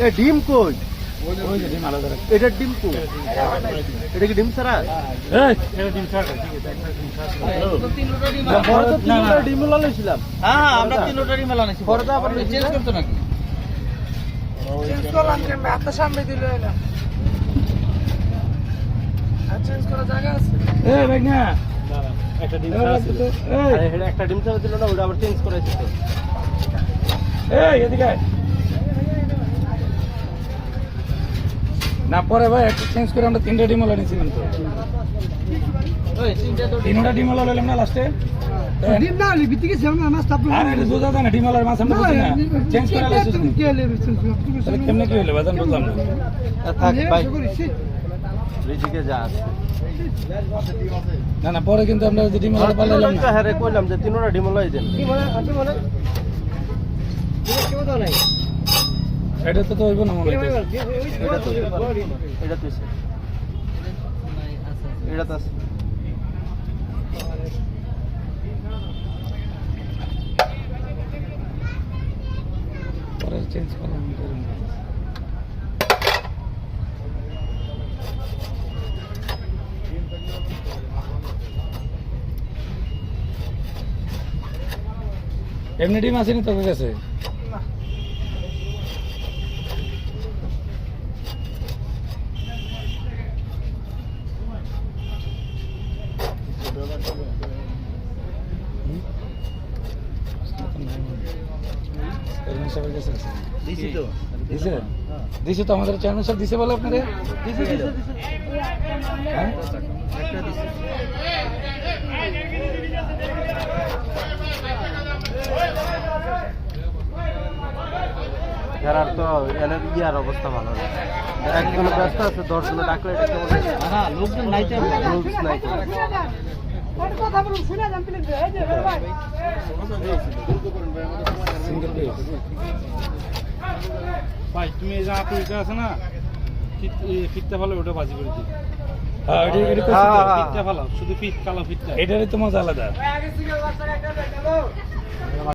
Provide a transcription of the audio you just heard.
এ ডিম কই ডিম এটা ডিম কই এটা কি ডিম এটা ডিম ডিম তো ডিম হ্যাঁ হ্যাঁ আমরা তিন লোটারই মেলা নিছি পরে আবার চেঞ্জ করতো নাকি? চেঞ্জ করলাম কেন সামনে দিল এলাম চেঞ্জ করার জায়গা আছে? এই, ভাই না। একটা ডিম ছাড়া ছিল। একটা ডিম ছাড়া দিল না ওটা আবার চেঞ্জ করাইছে তো। এই, এদিকে না পরে ভাই একটা চেঞ্জ করে আমরা তিনটা ডিম ওলা নিয়েছিলাম তো ওই তিনটা তো ডিম ওলা লইলাম না লাস্টে ডিম না হলে আমরা মাছ তাপ আর এটা দুধ না মাছ আমরা বুঝি না চেঞ্জ করে লাইছিস তুমি কে লেবে তাহলে কেমনে কি হলো বাজান বুঝলাম না থাক ভাই রিজিকে যা আছে না না পরে কিন্তু আমরা ওই যে ডিম ওলা পালাইলাম না হ্যাঁ রে কইলাম যে তিনোটা ডিম লাই দেন এটা তো তো হইব না মনে এটা তো এটা তো এটা তো আছে। পরে চেঞ্জ করলাম। এমনি ডিম আসেনি তোকে কাছে? দিছি তো দিছে দিছে তো আমাদের চেয়ারম্যান সাহেব দিছে বলে আপনাদের দিছে দিছে দিছে হ্যাঁ একটা দিছি তো এনের ইয়ার অবস্থা ভালো না একজনে ব্যস্ত আছে দশজনে ডাকলে? হ্যাঁ লোকজন নাই তো। কথা বলুন শুনে যান প্লিজ এই যে ভাই। ভাই তুমি এই যে আপুরিটা আছে না? ফিটটা ভালো ওটা বাজি করে দিই হ্যাঁ হ্যাঁ, হ্যাঁ, হ্যাঁ। ফিটটা ভালো শুধু ফিট কালো ফিটটা। এটারই তো মজা আলাদা।